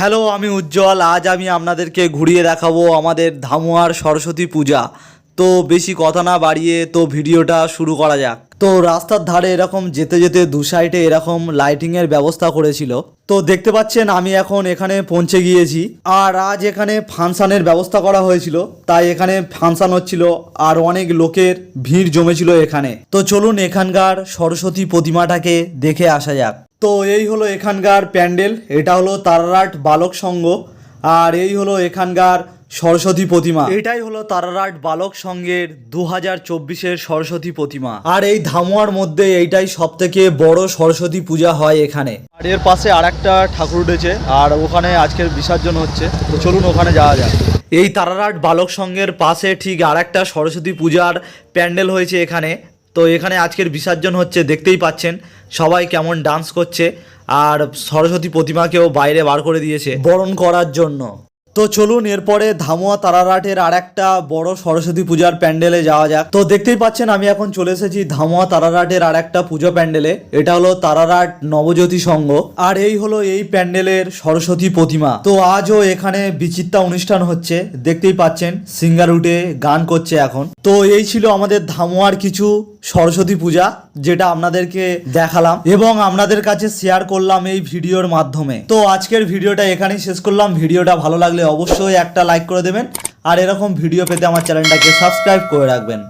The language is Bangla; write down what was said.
হ্যালো, আমি উজ্জ্বল। আজ আমি আপনাদেরকে ঘুরিয়ে দেখাবো আমাদের ধামুয়ার সরস্বতী পূজা। তো বেশি কথা না বাড়িয়ে তো ভিডিওটা শুরু করা যাক। তো রাস্তার ধারে এরকম যেতে যেতে দু সাইডে এরকম লাইটিংয়ের ব্যবস্থা করেছিল। তো দেখতে পাচ্ছেন, আমি এখন এখানে পৌঁছে গিয়েছি। আর আজ এখানে ফাংশানের ব্যবস্থা করা হয়েছিল। তাই এখানে ফাংশান হচ্ছিল আর অনেক লোকের ভিড় জমেছিল এখানে। তো চলুন এখানকার সরস্বতী প্রতিমাটাকে দেখে আসা যাক। তো এই হলো এখানকার প্যান্ডেল এটা হলো তারারাট বালক সংঘ আর এই হলো এখানকার সরস্বতী প্রতিমা। এটাই হলো তারারাট বালক সংঘের দু হাজার চব্বিশের সরস্বতী প্রতিমা। আর এই ধামুয়ার মধ্যে এইটাই সব থেকে বড় সরস্বতী পূজা হয় এখানে। আর এর পাশে আর একটা ঠাকুর উঠেছে আর ওখানে আজকের বিসর্জন হচ্ছে। তো চলুন ওখানে যাওয়া যাক। এই তারারাট বালক সংঘের পাশে ঠিক আর একটা সরস্বতী পূজার প্যান্ডেল হয়েছে এখানে। তো এখানে আজকের বিসর্জন হচ্ছে, দেখতেই পাচ্ছেন, সবাই কেমন ডান্স করছে। আর সরস্বতী প্রতিমাকেও বাইরে বার করে দিয়েছে। বরণ করার জন্য। তো চলুন, এরপরে ধামুয়া তারারাটের আর একটা বড় সরস্বতী পূজার প্যান্ডেলে যাওয়া যাক। তো দেখতেই পাচ্ছেন, আমি এখন চলে এসেছি ধামুয়া তারারাটের আর একটা পুজো প্যান্ডেলে। এটা হলো তারারাট নবজ্যোতি সংঘ। আর এই হলো এই প্যান্ডেলের সরস্বতী প্রতিমা। তো আজও এখানে বিচিত্রা অনুষ্ঠান হচ্ছে। দেখতেই পাচ্ছেন, সিঙ্গার উঠে গান করছে এখন। তো এই ছিল আমাদের ধামুয়ার কিছু সরস্বতী পূজা, যেটা আপনাদেরকে দেখালাম এবং আপনাদের কাছে শেয়ার করলাম এই ভিডিওর মাধ্যমে। তো আজকের ভিডিওটা এখানেই শেষ করলাম। ভিডিওটা ভালো লাগলে অবশ্যই একটা লাইক করে দেবেন। আর এরকম ভিডিও পেতে আমার চ্যানেলটাকে সাবস্ক্রাইব করে রাখবেন।